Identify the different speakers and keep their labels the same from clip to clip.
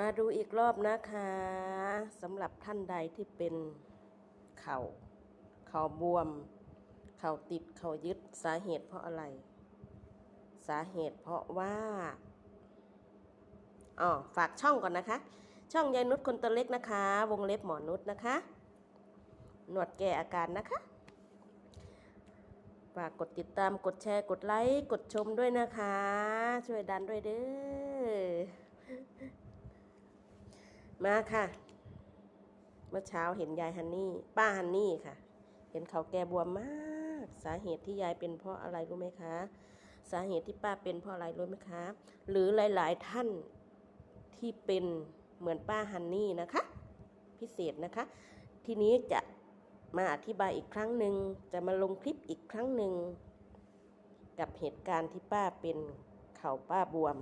Speaker 1: มาดูอีกรอบนะคะสำหรับท่านใดที่เป็นเข่า เข่าบวม เข่าติดเข่ายึดสาเหตุเพราะอะไร สาเหตุเพราะว่าอ๋อฝากช่องก่อนนะคะ ช่องยายนุชคนตัวเล็กนะคะ วงเล็บหมอนุชนะคะ หนวดแก้อาการนะคะฝากกดติดตามกดแชร์กดไลค์ กดชมด้วยนะคะ ช่วยดันด้วยเด้อ มาค่ะ เมื่อเช้าเห็นยายฮันนี่ ป้าฮันนี่ค่ะ เห็นเขาแกบวมมาก สาเหตุที่ยายเป็นเพราะอะไรรู้ไหมคะ สาเหตุที่ป้าเป็นเพราะอะไรรู้ไหมคะ หรือหลาย ๆ ท่านที่เป็นเหมือนป้าฮันนี่นะคะ พิเศษนะคะ ทีนี้จะมาอธิบายอีกครั้งหนึ่งจะมาลงคลิปอีกครั้งหนึ่งกับเหตุการณ์ที่ป้าเป็นเข่าป้าบวม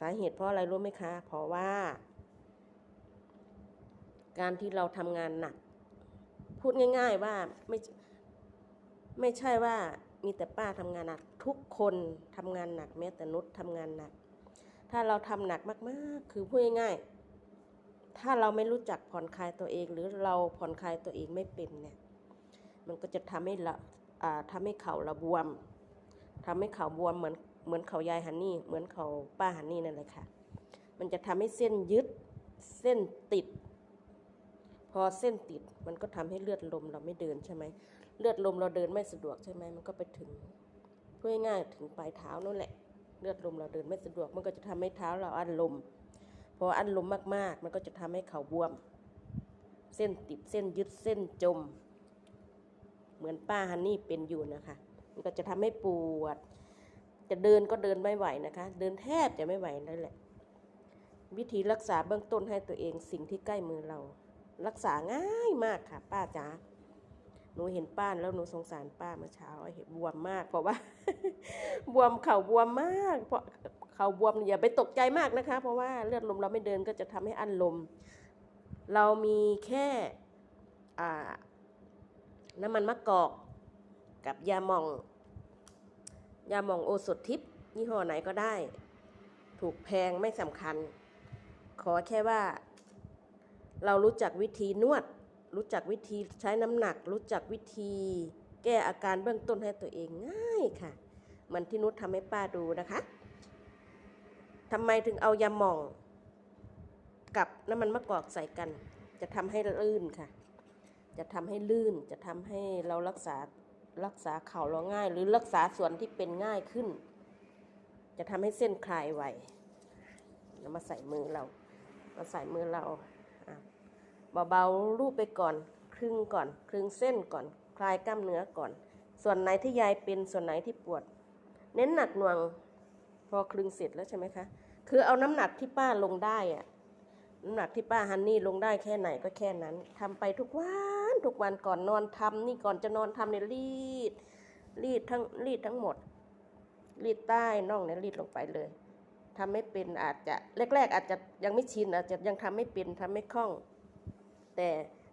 Speaker 1: สาเหตุเพราะอะไรรู้ไหมคะ เพราะว่า การที่เราทำงานหนัก พูดง่าย ๆว่าไม่ไม่ใช่ว่ามีแต่ป้าทำงานหนัก ทุกคนทำงานหนักแม้แต่นุชทำงานหนัก ถ้าเราทำหนักมากๆ คือพูดง่ายๆถ้าเราไม่รู้จักผ่อนคลายตัวเอง หรือเราผ่อนคลายตัวเองไม่เป็นเนี่ย มันก็จะทำให้เราอ่าทำให้เข่าเราบวมทำให้เข่าบวมเหมือน เหมือนเขายายฮันนี่ เหมือนเขาป้าฮันนี่นั่นแหละค่ะ มันจะทำให้เส้นยึดเส้นติด พอเส้นติดมันก็ทำให้เลือดลมเราไม่เดินใช่ไหมเลือดลมเราเดินไม่สะดวกใช่ไหมมันก็ไปถึงพูดง่ายถึงปลายเท้านั่นแหละ เลือดลมเราเดินไม่สะดวก มันก็จะทำให้เท้าเราอั้นลมพออั้นลมมากๆ มันก็จะทำให้เข่าบวม เส้นติดเส้นยึดเส้นจม เหมือนป้าฮันนี่เป็นอยู่นะคะ มันก็จะทำให้ปวด จะเดินก็เดินไม่ไหวนะคะ เดินแทบจะไม่ไหวนั่นแหละ วิธีรักษาเบื้องต้นให้ตัวเองสิ่งที่ใกล้มือเรา รักษาง่ายมากค่ะ ป้าจ๋าหนูเห็นป้าแล้วหนูสงสารป้าเมื่อเช้าเห็นบวมมาก เพราะว่า บวมเข่าบวมมาก เพราะเข่าบวมอย่าไปตกใจมากนะคะ เพราะว่าเลือดลมเราไม่เดินก็จะทำให้อั้นลม เรามีแค่น้ำมันมะกอกกับยาหม่อง ยาหม่องโอสถทิพย์ยี่ห้อไหนก็ได้ ถูกแพงไม่สำคัญ ขอแค่ว่า เรารู้จักวิธีนวด รู้จักวิธีใช้น้ำหนัก รู้จักวิธี แก้อาการเบื้องต้นให้ตัวเองง่ายค่ะ มันที่นุชทำให้ป้าดูนะคะทำไมถึงเอายาหม่องกับน้ำมันมะกอกใส่กัน จะทำให้ลื่นค่ะ จะทำให้ลื่นจะทำให้เรารักษา รักษาเข่าเราง่าย หรือรักษาส่วนที่เป็นง่ายขึ้น จะทำให้เส้นคลายไวแล้วมาใส่มือเรา มาใส่มือเราเบาๆรูปไปก่อน ครึ่งก่อน ครึ่งเส้นก่อน คลายกล้ามเนื้อก่อน ส่วนไหนที่ยายเป็นส่วนไหนที่ปวด เน้นหนักหน่วง พอคลึงเสร็จแล้วใช่ไหมคะ คือเอาน้ำหนักที่ป้าลงได้อะ น้ำหนักที่ป้าฮันนี่ลงได้แค่ไหนก็แค่นั้นทำไปทุกวันทุกวันก่อนนอนทำนี่ก่อนจะนอนทำเนี่ยรีด รีดทั้งรีดทั้งหมด รีดใต้น่องเนี่ยรีดลงไปเลยทำไม่เป็นอาจจะแรก ๆ อาจจะยังไม่ชินอาจจะยังทำไม่เป็นทำไม่คล่อง แต่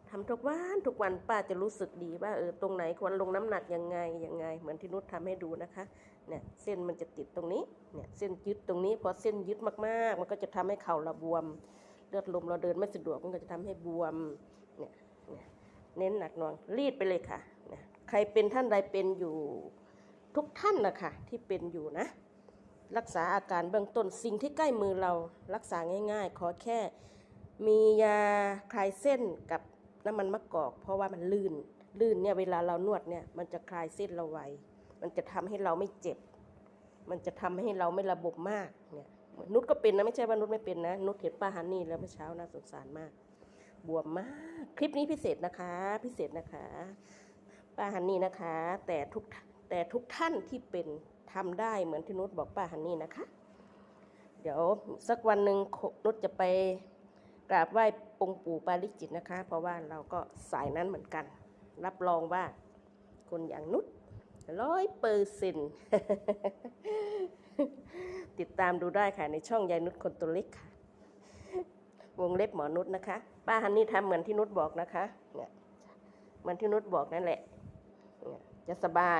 Speaker 1: ทำทุกวันทุกวันป้าจะรู้สึกดีว่าเออตรงไหนควรลงน้ำหนักยังไงยังไง เหมือนที่นุชทำให้ดูนะคะเนี่ยเส้นมันจะติดตรงนี้เนี่ยเส้นยึดตรงนี้พอเส้นยึดมากๆ มันก็จะทำให้เข่าราบวม เลือดลมเราเดินไม่สะดวกมันก็จะทำให้บวมเนี่ยเน้นหนักหน่วงรีดไปเลยค่ะนี่ยใครเป็นท่านใดเป็นอยู่ทุกท่านนะคะที่เป็นอยู่นะ รักษาอาการเบื้องต้นสิ่งที่ใกล้มือเรารักษาง่าย ๆ ขอแค่มียาคลายเส้นกับน้ำมันมะกอก เพราะว่ามันลื่น ลื่นเนี่ยเวลาเรานวดเนี่ยมันจะคลายเส้นเราไวมันจะทำให้เราไม่เจ็บ มันจะทำให้เราไม่ระบบมากเนี่ย นุชก็เป็นนะไม่ใช่ว่านุชไม่เป็นนะ นุชเห็นป้าฮันนี่แล้วเมื่อเช้าน่าสงสารมาก บวมมาก คลิปนี้พิเศษนะคะ พิเศษนะคะ ป้าฮันนี่นะคะ แต่ทุกแต่ทุกท่านที่เป็นทำได้เหมือนที่นุชบอกป้าฮันนี่นะคะ เดี๋ยวสักวันหนึ่งนุชจะไปกราบไหว้องค์ปู่ปาริจิตนะคะ เพราะว่าเราก็สายนั้นเหมือนกัน รับรองว่าคนอย่างนุช ร้อยเปอร์เซ็นต์ติดตามดูได้ค่ะในช่องยายนุชคนตัวเล็กค่ะ วงเล็บหมอนุชนะคะ ป้าฮันนี่ทำเหมือนที่นุชบอกนะคะ เนี่ย เหมือนที่นุชบอกนั่นแหละเนี่ยจะสบาย